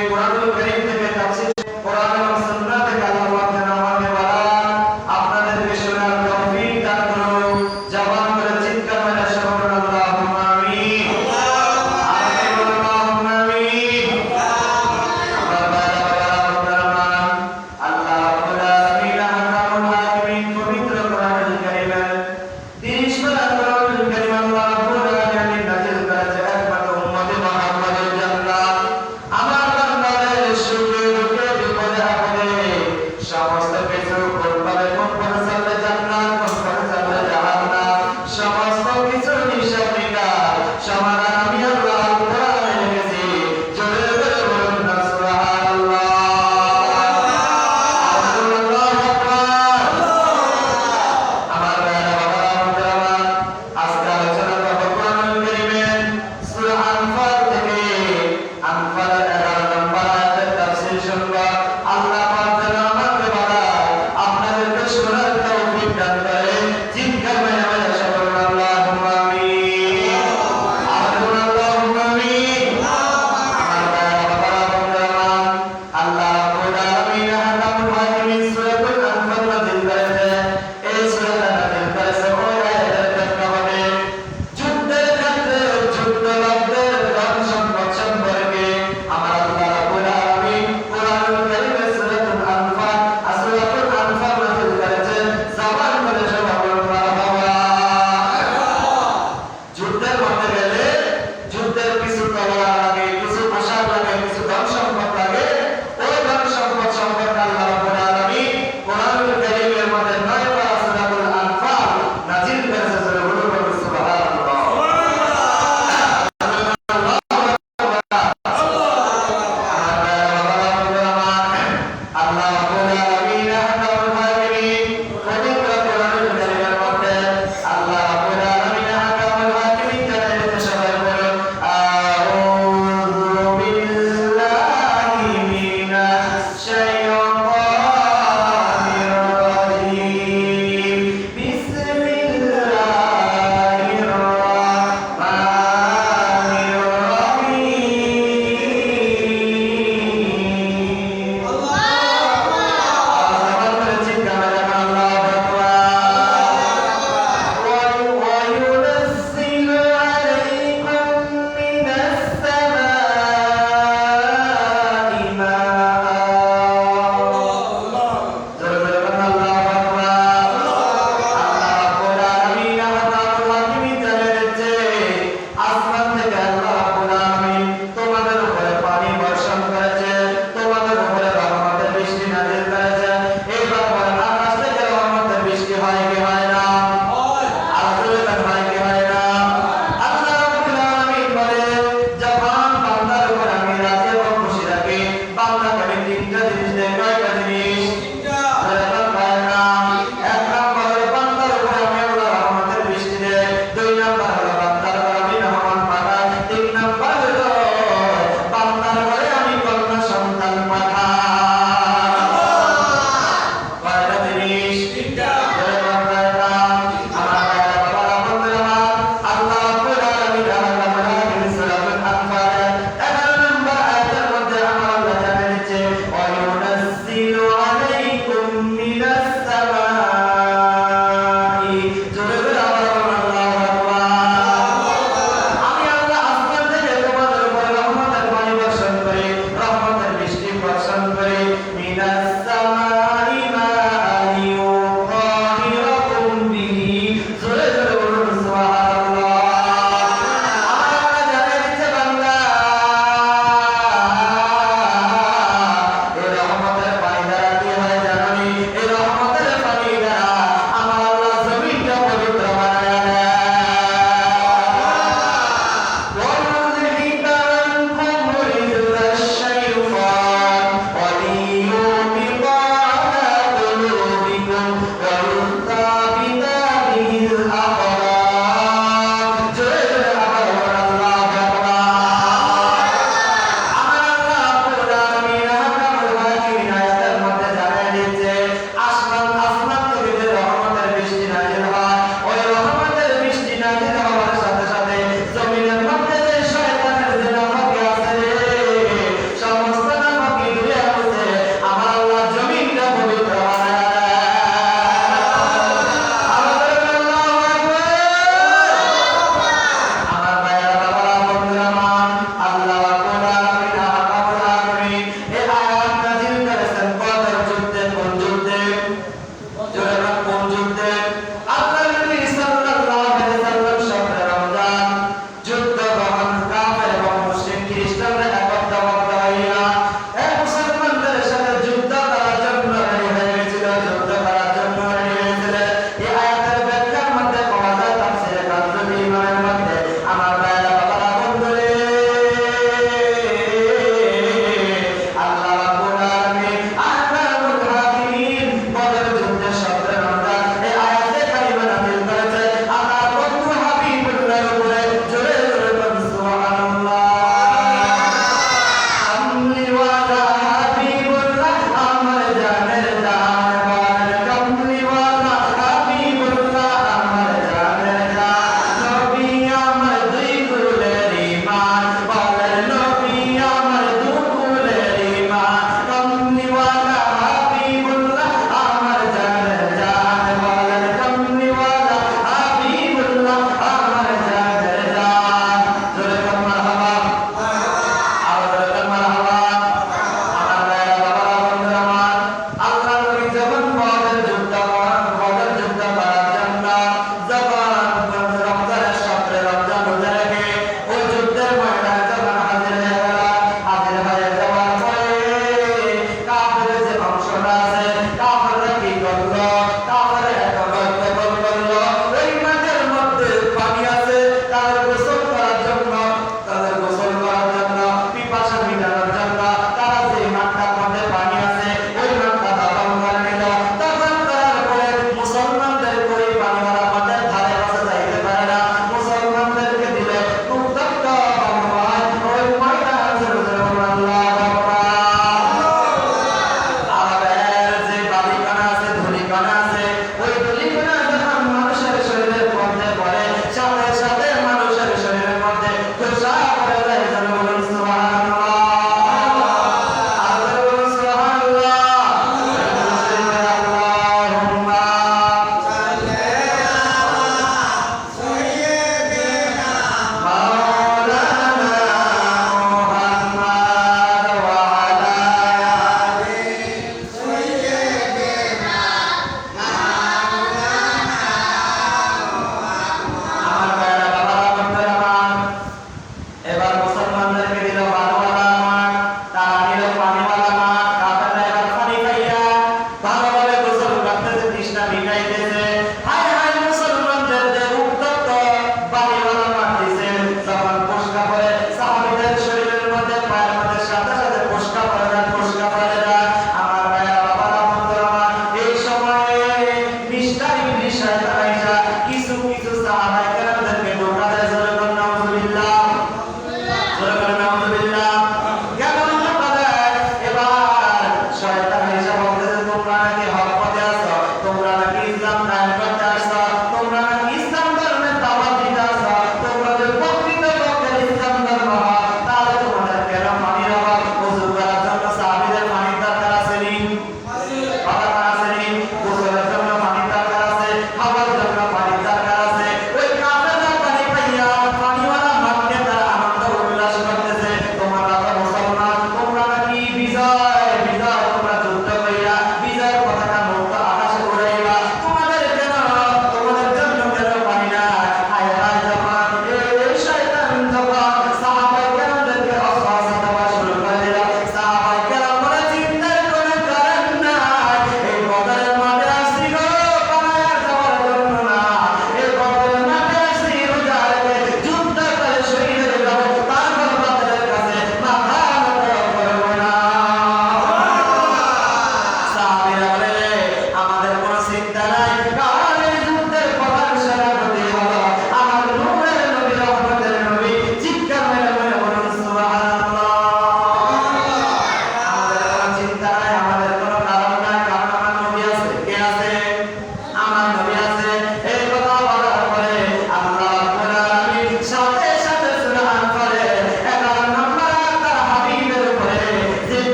Bem-aventurado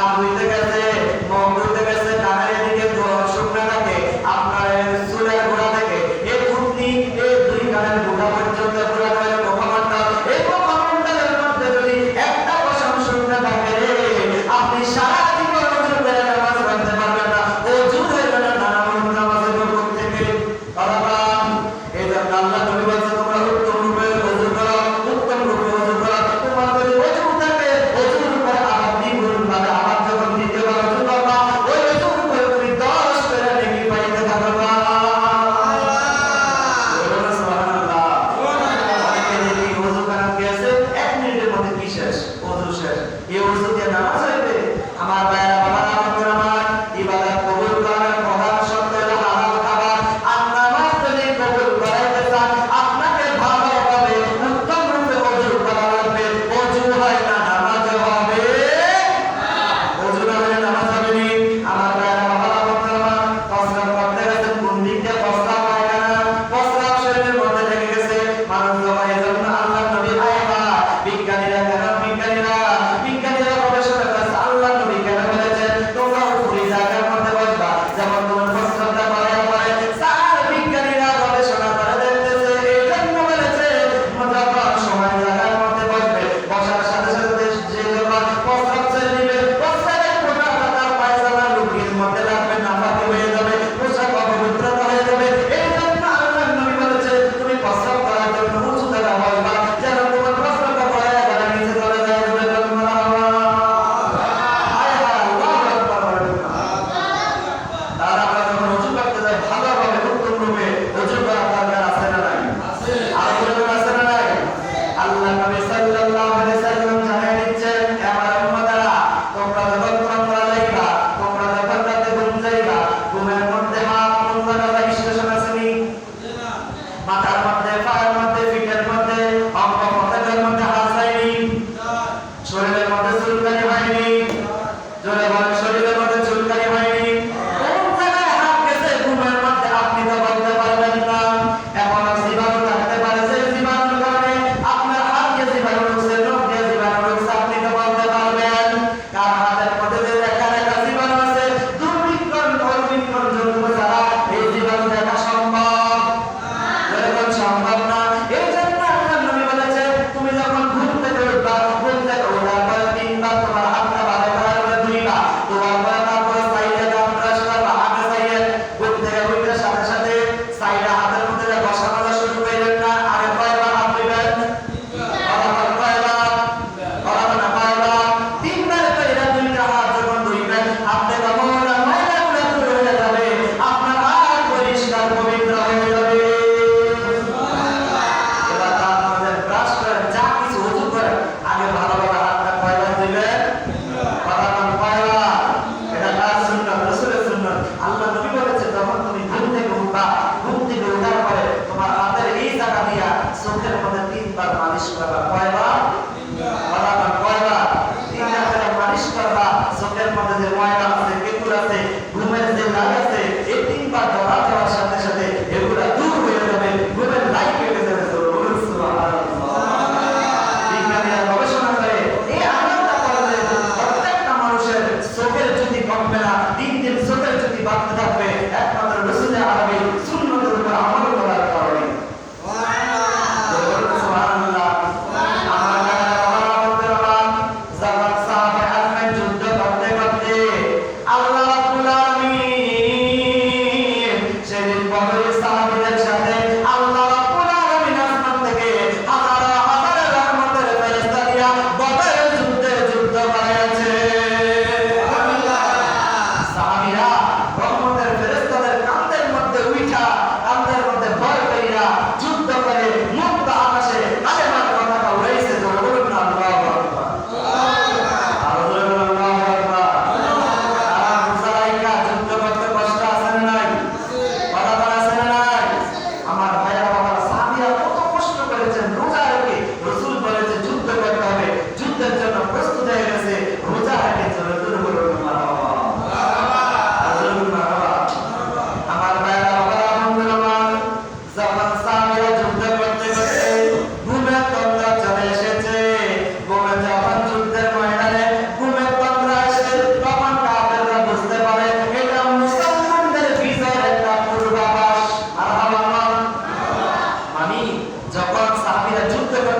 i'm with Aguita. my bad. それでまたするだけ সাহাবিরা যুদ্ধ করে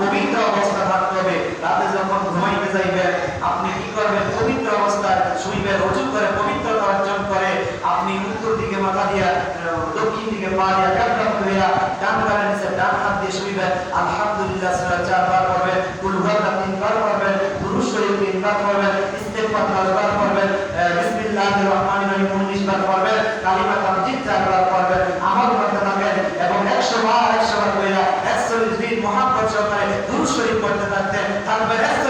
পবিত্র অবস্থা থাকতে হবে। রাতে যখন ঘুমাইতে যাইবেন আপনি কি করবেন? পবিত্র অবস্থায় শুইবেন রুজু করে পবিত্রতা অর্জন করে আপনি উত্তর দিকে মাথা দিয়া দক্ষিণ দিকে পা দিয়া কাপড় করিয়া ডান কানে নিচে ডান হাত দিয়ে শুইবেন আলহামদুলিল্লাহ সারা চারবার পড়বেন কুল তিনবার পড়বেন দুরূদ শরীফ তিনবার পড়বেন ইস্তেগফার দশবার আহ, বিসমিল্লাহির রহমানির রহিম 19 বার পড়বেন কালিমা তামজিদ চারবার পড়বেন আমল করতে থাকেন এবং 100 বার 100 বার কইরা 140 দিন মহাব্বত সহকারে শরীফ পড়তে থাকতেন তারপরে 140